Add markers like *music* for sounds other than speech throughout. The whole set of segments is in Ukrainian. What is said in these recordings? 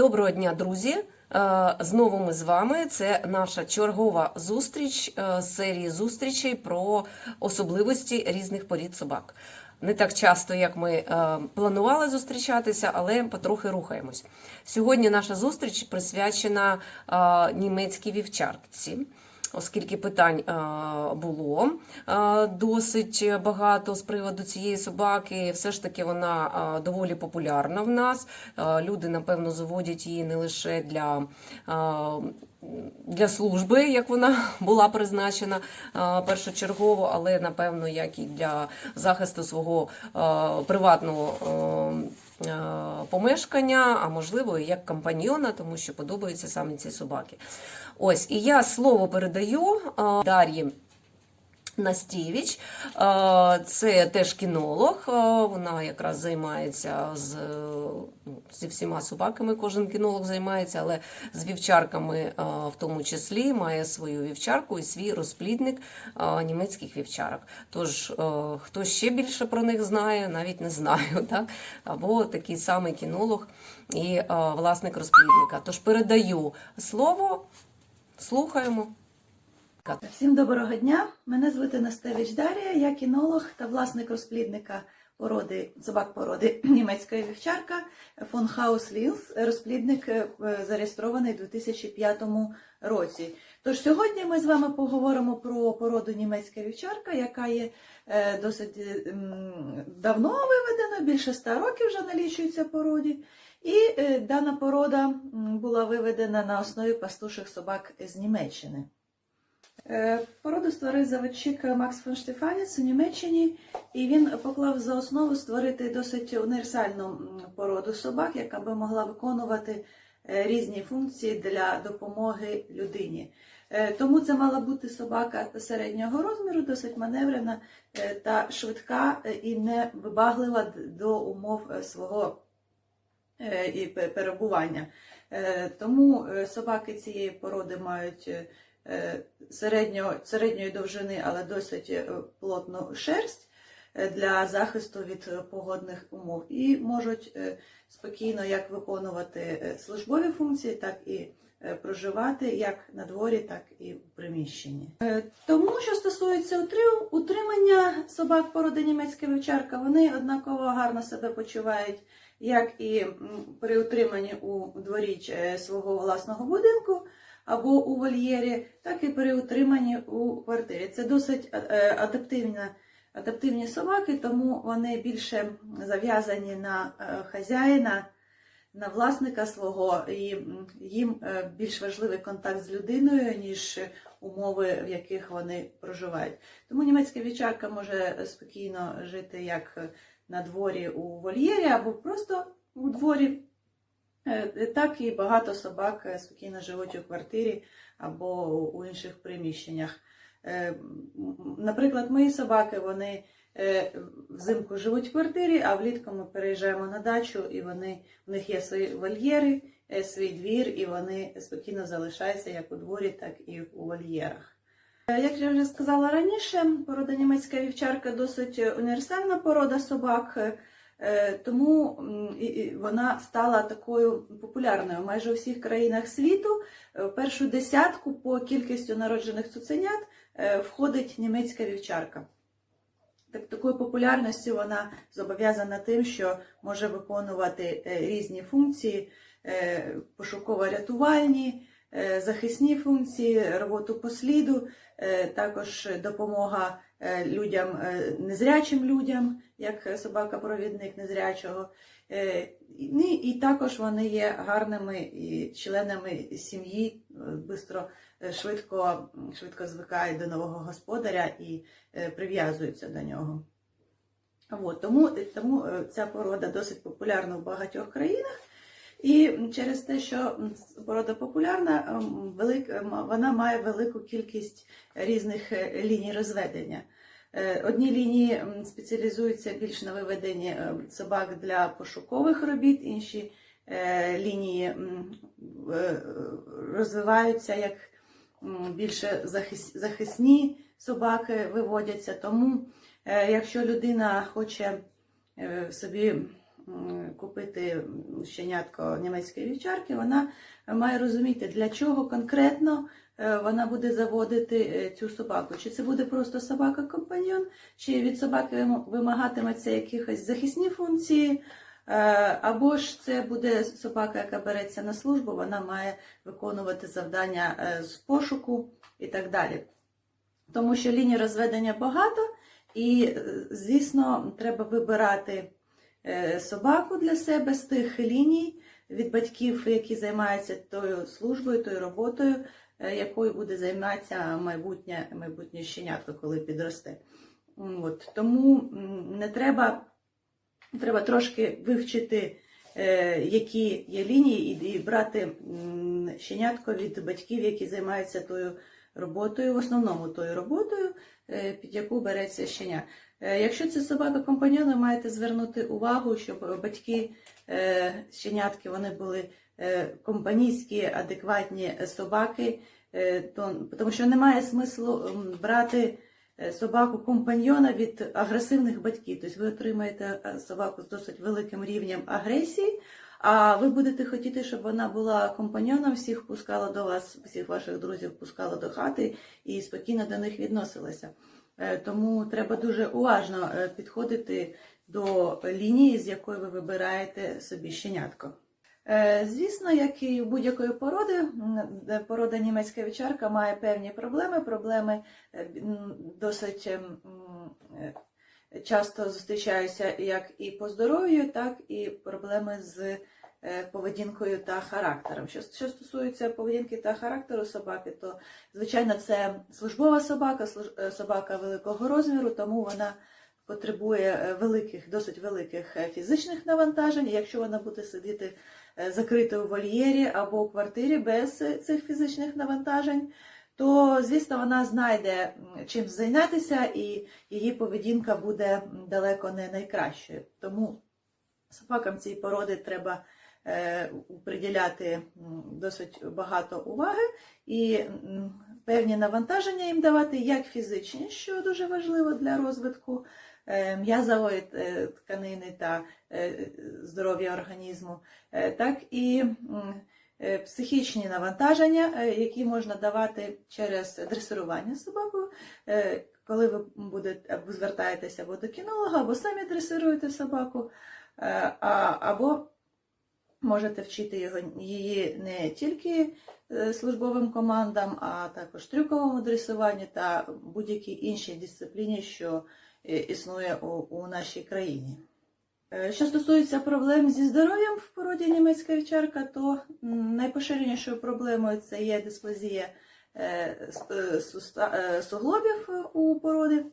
Доброго дня, друзі! Е, Знову ми з вами. Це наша чергова зустріч е, серії зустрічей про особливості різних порід собак. Не так часто, як ми е, планували зустрічатися, але потрохи рухаємось. Сьогодні наша зустріч присвячена німецькій вівчарці. Оскільки питань е, було е, досить багато з приводу цієї собаки, все ж таки вона е, доволі популярна в нас. Люди, напевно, заводять її не лише для. Для служби, як вона *laughs* була призначена першочергово, але напевно як і для захисту свого приватного помешкання, а можливо і як компаньйона, тому що подобаються саме ці собаки. Ось, і я слово передаю Дар'ї. Настєвіч, Е, це теж кінолог. е, Вона якраз займається з, ну, зі всіма собаками. Кожен кінолог займається, але з вівчарками е, в тому числі має свою вівчарку і свій розплідник німецьких вівчарок. Тож, хто ще більше про них знає, навіть не знаю. *laughs* Так? Або такий самий кінолог і власник розплідника. Тож передаю слово, слухаємо. Всім доброго дня. Мене звати Настевич Дарія, я кінолог та власник розплідника породи собак породи *clears throat* німецької вівчарка фон Хаус Лілс. Розплідник е, зареєстрований у 2005 році. Тож сьогодні ми з вами поговоримо про породу німецька вівчарка, яка є е, досить е, давно виведена, більше ста років вже налічується породі. І дана порода була виведена на основі пастуших собак з Німеччини. Е, Породу створив заводчик Макс фон Штефаніц у Німеччині, і він поклав за основу створити досить універсальну породу собак, яка би могла виконувати е, різні функції для допомоги людині. Е, Тому це мала бути собака середнього розміру, досить маневрена та швидка і не вибаглива до умов свого перебування. Тому собаки цієї породи мають середньо, середньої довжини, але досить е, плотну шерсть е, для захисту від е, погодних умов і можуть е, спокійно як виконувати е, службові функції, так і е, проживати як на дворі, так і в приміщенні. Е, Тому, що стосується утримання собак породи німецька вівчарка, вони однаково гарно себе почувають як і при утриманні у дворі е, свого власного будинку або у вольєрі, так і при утриманні у квартирі. Це досить е, адаптивна, адаптивні собаки, тому вони більше зав'язані на е, хазяїна, на власника свого, і їм е, більш важливий контакт з людиною, ніж умови, в яких вони проживають. Тому німецька вівчарка може спокійно жити як на дворі у вольєрі або просто у дворі. Е, Так і багато собак е, спокійно живуть у квартирі або у інших приміщеннях. Е, Наприклад, мої собаки вони е, взимку живуть в квартирі, а влітку ми переїжджаємо на дачу, і вони, у них є свої вольєри, е, свій двір, і вони спокійно залишаються як у дворі, так і у вольєрах. Е, Як я вже сказала раніше, порода німецька вівчарка досить універсальна порода собак. Е, Тому вона стала такою популярною майже у всіх країнах світу. Е, В першу десятку по кількістю народжених цуценят е, входить німецька вівчарка. Так, такою популярністю вона зобов'язана тим, що може виконувати різні функції, пошуково-рятувальні, захисні функції, роботу по сліду, також допомога людям, е, незрячим людям, як собака-провідник незрячого. Е, І, ну, також вони є гарними членами сім'ї, е, е, швидко, швидко звикають до нового господаря і е, прив'язуються до нього. От, тому, тому е, ця порода досить популярна в багатьох країнах. І через те, що порода популярна, ем, ем, вона має велику кількість різних е, ліній розведення. Е, Одні лінії спеціалізуються більш на виведенні е, собак для пошукових робіт, інші е, лінії розвиваються як більше захисні собаки виводяться. Тому, якщо людина хоче собі купити щенятко німецької вівчарки, вона має розуміти, для чого конкретно вона буде заводити е, цю собаку. Чи це буде просто собака-компаньйон, чи від собаки вим- вимагатиметься якихось захисні функції, е, або ж це буде собака, яка береться на службу, вона має виконувати завдання е, з пошуку і так далі. Тому що ліній розведення багато, і, е, звісно, треба вибирати е, собаку для себе з тих ліній від батьків, які займаються тою службою, тою роботою, е, якою буде займатися майбутнє, майбутнє щенятко, коли підросте. От, тому не треба, треба трошки вивчити, е, які є лінії, і, брати щенятко від батьків, які займаються тою роботою, в основному тою роботою, е, під яку береться щеня. Е, Якщо це собака компаньон, ви маєте звернути увагу, щоб батьки е, щенятки вони були е, компанійські, адекватні собаки, е, то, тому що немає смислу брати е, собаку компаньйона від агресивних батьків. Тобто ви отримаєте е, собаку з досить великим рівнем агресії, а ви будете хотіти, щоб вона була компаньйоном, всіх пускала до вас, всіх ваших друзів пускала до хати і спокійно до них відносилася. Е, Тому треба дуже уважно е, підходити до лінії, з якої ви вибираєте собі щенятко. Е, Звісно, як і у будь-якої породи, порода німецька вівчарка має певні проблеми. Проблеми е, досить ем, е, часто зустрічаються як і по здоров'ю, так і проблеми з е, поведінкою та характером. Що, що стосується поведінки та характеру собаки, то звичайно це службова собака, е, собака великого розміру, тому вона потребує е, великих, досить великих е, фізичних навантажень. Якщо вона буде сидіти е, у вольєрі або у квартирі без цих фізичних навантажень, то звісно вона знайде чим зайнятися, і її поведінка буде далеко не найкращою. Тому собакам цієї породи треба приділяти досить багато уваги і певні навантаження їм давати, як фізичні, що дуже важливо для розвитку м'язової е, тканини та е, здоров'я організму, е, так і е, психічні навантаження, е, які можна давати через дресирування собакою. Е, Коли ви будете або звертаєтеся або до кінолога, або самі дресируєте собаку, е, або можете вчити його, її не тільки е, службовим командам, а також трюковому дресуванню та будь-якій іншій дисципліні, що е, існує у, у нашій країні. Е, Що стосується проблем зі здоров'ям в породі німецька вівчарка, то найпоширенішою проблемою це є дисплазія е, е, е, суглобів е, у породи.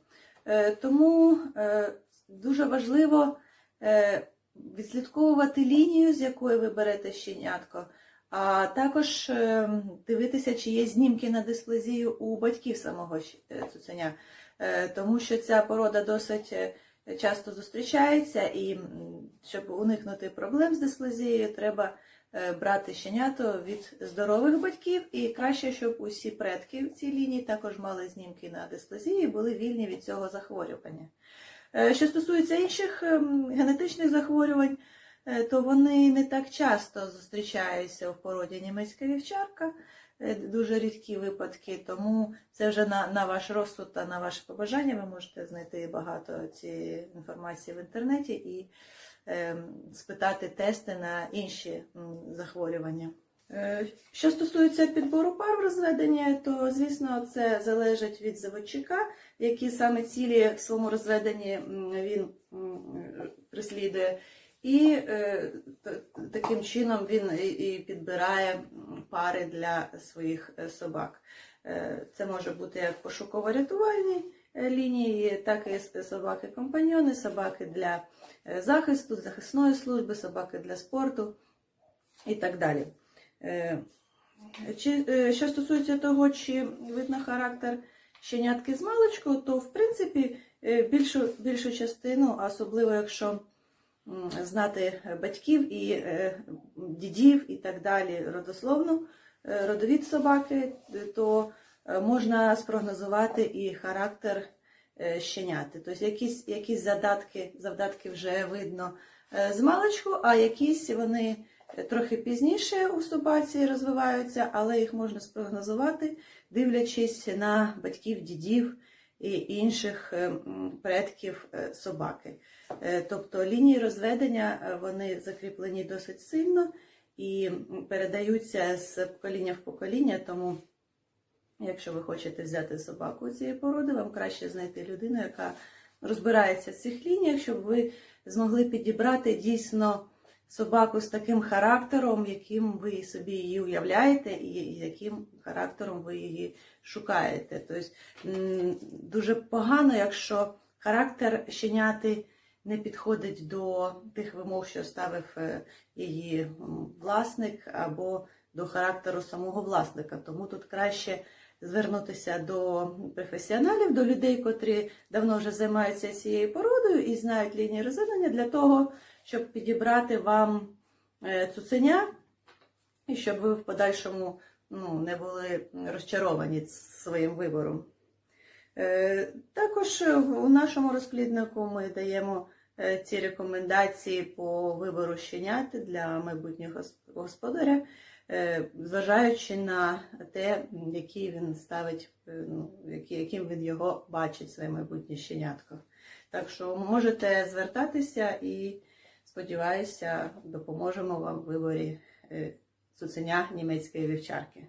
Е, Тому е, дуже важливо е, відслідковувати лінію, з якої ви берете щенятко, а також е, дивитися, чи є знімки на дисплазію у батьків самого е, цуценя, Е, тому що ця порода досить е, часто зустрічається, і щоб уникнути проблем з дисплазією, треба е, брати щенято від здорових батьків, і краще, щоб усі предки в цій лінії також мали знімки на дисплазії були вільні від цього захворювання. Е, Що стосується інших ем, генетичних захворювань, е, то вони не так часто зустрічаються в породі німецька вівчарка, е, дуже рідкі випадки, тому це вже на, на ваш розсуд та на ваше побажання. Ви можете знайти багато цієї інформації в інтернеті і ем, спитати тести на інші захворювання. Е, Що стосується підбору пар в розведенні, то звісно це залежить від заводчика, які саме цілі в своєму розведенні він м, прислідує. І е, таким чином він і- підбирає пари для своїх е, собак. Е, Це може бути як пошуково-рятувальні лінії, так і собаки-компаньйони, собаки для захисту, захисної служби, собаки для спорту і так далі. Чи, що стосується того, чи видно характер щенятки з маличку, то в принципі більшу, більшу частину, особливо якщо знати батьків і е, дідів і так далі, родословну, е, родовід собаки, е, то можна спрогнозувати і характер щеняти. Тобто якісь, якісь задатки, завдатки вже видно з маличку, а якісь вони трохи пізніше у собаці розвиваються, але їх можна спрогнозувати, дивлячись на батьків, дідів і інших е, предків е, собаки. Е, Тобто лінії розведення вони закріплені досить сильно і передаються з покоління в покоління, тому якщо ви хочете взяти собаку цієї породи, вам краще знайти людину, яка розбирається в цих лініях, щоб ви змогли підібрати дійсно собаку з таким характером, яким ви собі її уявляєте, і яким характером ви її шукаєте. Тобто дуже погано, якщо характер щеняти не підходить до тих вимог, що ставив е, її власник, або до характеру самого власника. Тому тут краще звернутися до професіоналів, до людей, котрі давно вже займаються цією породою і знають лінії розведення для того, щоб підібрати вам е, цуценя, і щоб ви в подальшому ну, не були розчаровані своїм вибором. Е, Також у нашому розпліднику ми даємо е, ці рекомендації по вибору щенят для майбутнього господаря, зважаючи на те, який він ставить, ну, яким він його бачить, своє майбутнє щенятко. Так що можете звертатися і сподіваюся, допоможемо вам в виборі е, цуценя німецької вівчарки.